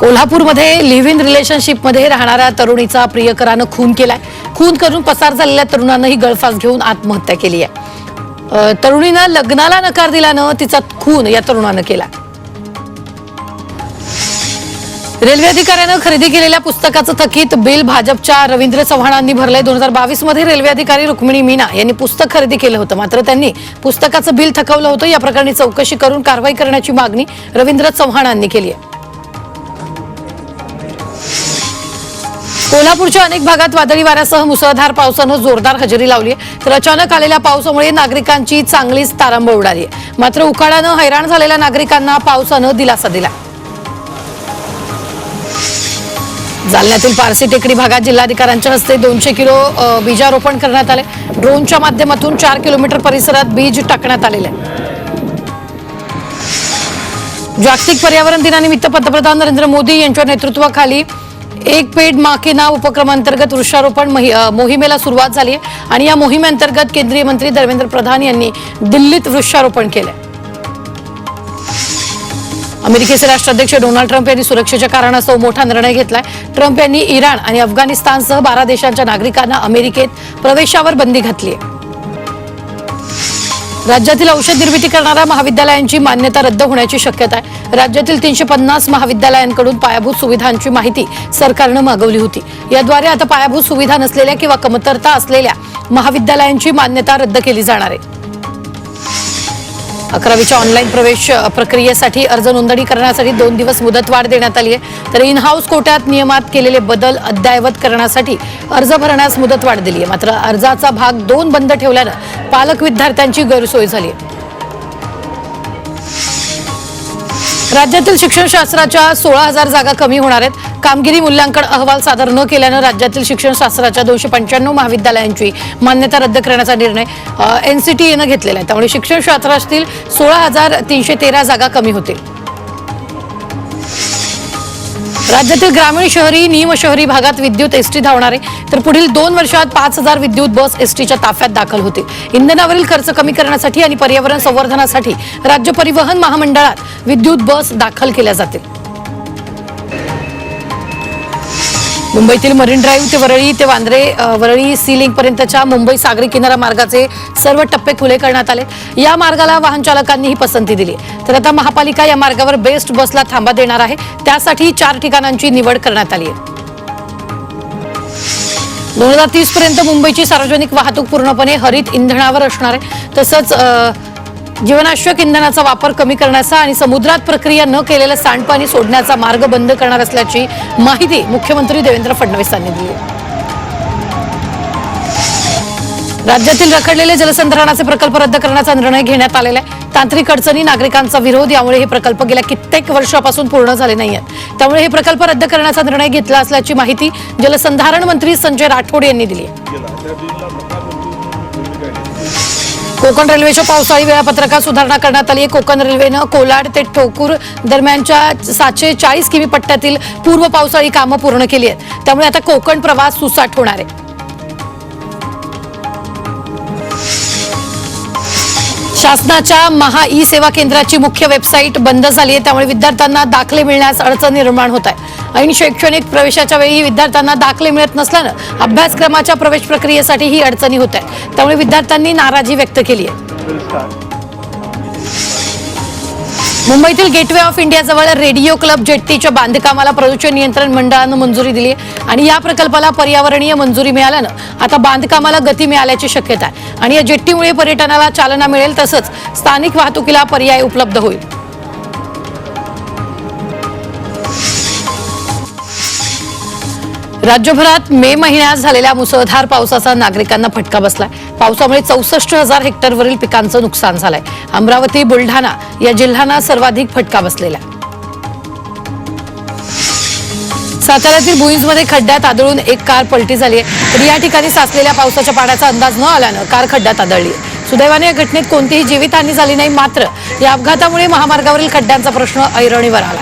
कोल्हापूरमध्ये live in रिलेशनशिपमध्ये राहणाऱ्या तरुणीचा प्रियकरानं खून केलाय. खून करून पसार झालेल्या तरुणानं ही गळफास घेऊन आत्महत्या केली आहे. तरुणीनं लग्नाला नकार दिल्यानं तिचा खून या तरुणानं केला. रेल्वे अधिकाऱ्यानं खरेदी केलेल्या पुस्तकाचं थकीत बिल भाजपच्या रवींद्र चव्हाणांनी भरलंय. दोन हजार बावीसमध्ये रेल्वे अधिकारी रुक्मिणी मीना यांनी पुस्तक खरेदी केलं होतं. मात्र त्यांनी पुस्तकाचं बिल थकवलं होतं. या प्रकरणी चौकशी करून कारवाई करण्याची मागणी रवींद्र चव्हाणांनी केली आहे. कोल्हापूरच्या अनेक भागात वादळी वाऱ्यासह मुसळधार पावसानं जोरदार हजेरी लावली आहे. तर अचानक आलेल्या पावसामुळे नागरिकांची चांगलीच तारंब उडाली आहे. मात्र उकाड्यानं हैराण झालेल्या नागरिकांना पावसानं दिलासा दिला जालन्यातील पारसी टेकडी भागात जिल्हाधिकाऱ्यांच्या हस्ते दोनशे किलो बीजारोपण करण्यात आले ड्रोनच्या माध्यमातून चार किलोमीटर परिसरात बीज टाकण्यात आलेले आहे. जागतिक पर्यावरण दिनानिमित्त पंतप्रधान नरेंद्र मोदी यांच्या नेतृत्वाखाली एक पेड मा नाव उपक्रमांतर्गत वृक्षारोपण मोहिमेला सुरुवात झाली आहे आणि या मोहिमेअंतर्गत केंद्रीय मंत्री धर्मेंद्र प्रधान यांनी दिल्लीत वृक्षारोपण केलंय. अमेरिकेचे राष्ट्राध्यक्ष डोनाल्ड ट्रम्प यांनी सुरक्षेच्या कारणास्तव मोठा निर्णय घेतलाय. ट्रम्प यांनी इराण आणि अफगाणिस्तानसह बारा देशांच्या नागरिकांना अमेरिकेत प्रवेशावर बंदी घातली आहे राज्यातील औषध निर्मिती करणाऱ्या महाविद्यालयांची मान्यता रद्द होण्याची शक्यता आहे. राज्यातील तीनशे पन्नास महाविद्यालयांकडून पायाभूत सुविधांची माहिती सरकारनं मागवली होती. याद्वारे आता पायाभूत सुविधा नसलेल्या किंवा कमतरता असलेल्या महाविद्यालयांची मान्यता रद्द केली जाणार आहे. अकरावीच्या ऑनलाईन प्रवेश प्रक्रियेसाठी अर्ज नोंदणी करण्यासाठी दोन दिवस मुदतवाढ देण्यात आली आहे. तर इन हाऊस कोट्यात नियमात केलेले बदल अद्ययावत करण्यासाठी अर्ज भरण्यास मुदतवाढ दिली आहे. मात्र अर्जाचा भाग दोन बंद ठेवल्यानं पालक विद्यार्थ्यांची गैरसोय झाली आहे. राज्यातील शिक्षणशास्त्राच्या सोळा हजार जागा कमी होणार आहेत. कामगिरी मूल्यांकन अहवाल सादर न केल्यानं राज्यातील शिक्षणशास्त्राच्या दोनशे पंच्याण्णव महाविद्यालयांची मान्यता रद्द करण्याचा निर्णय एनसीटीएनं घेतलेला आहे. त्यामुळे शिक्षणशास्त्रातील सोळा हजार तीनशे तेरा जागा कमी होतील. राज्यातील ग्रामीण शहरी निमशहरी भागात विद्युत एसटी धावणार आहे तर पुढील दोन वर्षात पाच हजार विद्युत बस एसटीच्या ताफ्यात दाखल होते इंधनावरील खर्च कमी करण्यासाठी आणि पर्यावरण संवर्धनासाठी राज्य परिवहन महामंडळात विद्युत बस दाखल केल्या जातील. मुंबईतील मरीन ड्राईव्ह ते वरळी ते वांद्रे वरळी सी लिंक पर्यंतच्या मुंबई सागरी किनारा मार्गाचे सर्व टप्पे खुले करण्यात आले. या मार्गाला वाहन चालकांनीही पसंती दिली. तर आता महापालिका या मार्गावर बेस्ट बसला थांबा देणार आहे. त्यासाठी चार ठिकाणांची निवड करण्यात आली आहे. दोन हजार तीस पर्यंत मुंबईची सार्वजनिक वाहतूक पूर्णपणे हरित इंधनावर असणार आहे. तसंच जीवनाश्यक इंधनाचा वापर कमी करण्याचा आणि समुद्रात प्रक्रिया न केलेलं सांडपाणी सोडण्याचा मार्ग बंद करणार असल्याची माहिती मुख्यमंत्री देवेंद्र फडणवीस यांनी दिली. राज्यातील रखडलेले जलसंधारणाचे प्रकल्प रद्द करण्याचा निर्णय घेण्यात आलेला आहे. तांत्रिक अडचणी नागरिकांचा विरोध यामुळे हे प्रकल्प गेल्या कित्येक वर्षापासून पूर्ण झाले नाही आहेत त्यामुळे हे प्रकल्प रद्द करण्याचा निर्णय घेतला असल्याची माहिती जलसंधारण मंत्री संजय राठोड यांनी दिली आहे. कोकण रेल्वेच्या पावसाळी वेळापत्रकात सुधारणा करण्यात आली. आहे कोकण रेल्वेनं कोलाड ते ठोकूर दरम्यानच्या सातशे चाळीस किमी पट्ट्यातील पूर्व पावसाळी कामं पूर्ण केली आहेत. त्यामुळे आता कोकण प्रवास सुसाट होणार आहे. शासनाच्या महा ई सेवा केंद्राची मुख्य वेबसाईट बंद झाली आहे. त्यामुळे विद्यार्थ्यांना दाखले मिळण्यास अडचण निर्माण होत आहे. ऐन शैक्षणिक प्रवेशाच्या वेळी विद्यार्थ्यांना दाखले मिळत नसल्यानं अभ्यासक्रमाच्या प्रवेश प्रक्रियेसाठी ही अडचणी होत आहे त्यामुळे विद्यार्थ्यांनी नाराजी व्यक्त केली आहे. मुंबईतील गेटवे ऑफ इंडियाजवळ रेडिओ क्लब जेट्टीच्या बांधकामाला प्रदूषण नियंत्रण मंडळानं मंजुरी दिली आहे आणि या प्रकल्पाला पर्यावरणीय मंजुरी मिळाल्यानं आता बांधकामाला गती मिळाल्याची शक्यता आहे. आणि या जेट्टीमुळे पर्यटनाला चालना मिळेल तसंच स्थानिक वाहतुकीला पर्याय उपलब्ध होईल. राज्यभरात मे महिन्यात झालेल्या मुसळधार पावसाचा नागरिकांना फटका बसलाय. पावसामुळे चौसष्ट हजार हेक्टरवरील पिकांचं नुकसान झालंय. अमरावती बुलढाणा या जिल्ह्यांना सर्वाधिक फटका बसलेला आहे. साताऱ्यातील भुईंजमध्ये खड्ड्यात आदळून एक कार पलटी झाली आहे तर या ठिकाणी साचलेल्या पावसाच्या पाण्याचा अंदाज न आल्यानं कार खड्ड्यात आदळली आहे. सुदैवाने या घटनेत कोणतीही जीवितहानी झाली नाही मात्र या अपघातामुळे महामार्गावरील खड्ड्यांचा प्रश्न ऐरणीवर आला